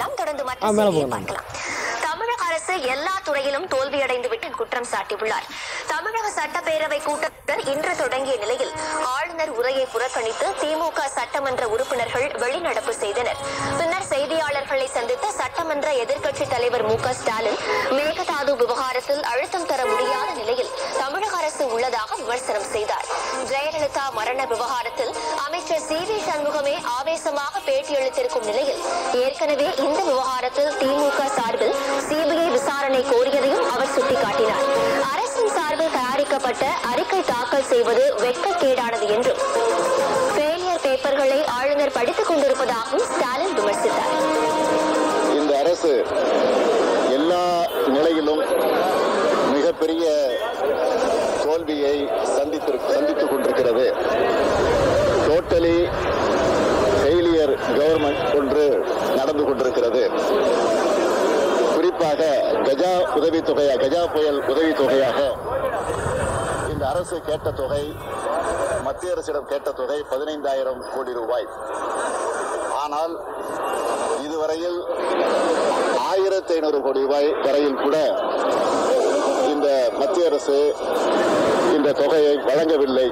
பார்க்கலாம் தொடர்ந்து மற்ற செய்தியை. பார்க்கலாம். தமிழக அரசு எல்லா துறையிலும் தோல்வியடைந்து விட்டு குற்றம் சாட்டியுள்ளார். தமிழக சட்டப்பேரவை கூட்டத்தொடர் இன்று தொடங்கிய நிலையில் ஆளுநர் உரையை புறக்கணித்து திமுக சட்டமன்ற உறுப்பினர்கள் வெளிநடப்பு செய்தனர். பின்னர் செய்தியாளர்களை சந்தித்த சட்டமன்ற எதிர்க்கட்சித் தலைவர் மு க ஸ்டாலின் மேகதாது விவகாரத்தில் அழுத்தம் தர முடியாத நிலையில் தமிழக அரசு உள்ளதாக விமர்சனம் செய்தார். ஜெயலலிதா மரண விவகாரத்தில் அமைச்சர் சி வி சண்முகமே ஆவேசமாக பேட்டியளித்திருக்கும் நிலையில் ஏற்கனவே இந்த விவகாரத்தில் திமுக சார்பில் சிபிஐ விசாரணை கோரியதையும் அவர் சுட்டிக்காட்டினார். அரசின் சார்பில் தயாரிக்கப்பட்ட அறிக்கை தாக்கல் செய்வது வெட்கக்கேடானது என்றும் ஃபெயிலியர் பேப்பர்களை ஆளுநர் படித்துக் கொண்டிருப்பதாகவும் ஸ்டாலின் விமர்சித்தார். இந்த அரசு எல்லா நிலையிலும் மிகப்பெரிய தோல்வியை சந்தித்து கொண்டிருக்கிறது குறிப்பாக கஜா உதவித்தொகையா கஜா புயல் உதவித்தொகையாக இந்த அரசு கேட்ட தொகை மத்திய அரசிடம் கேட்ட தொகை பதினைந்தாயிரம் கோடி ரூபாய். ஆனால் இதுவரையில் ஆயிரத்தி ஐநூறு கோடி ரூபாய் வரையில் கூட இந்த மத்திய அரசு இந்த தொகையை வழங்கவில்லை.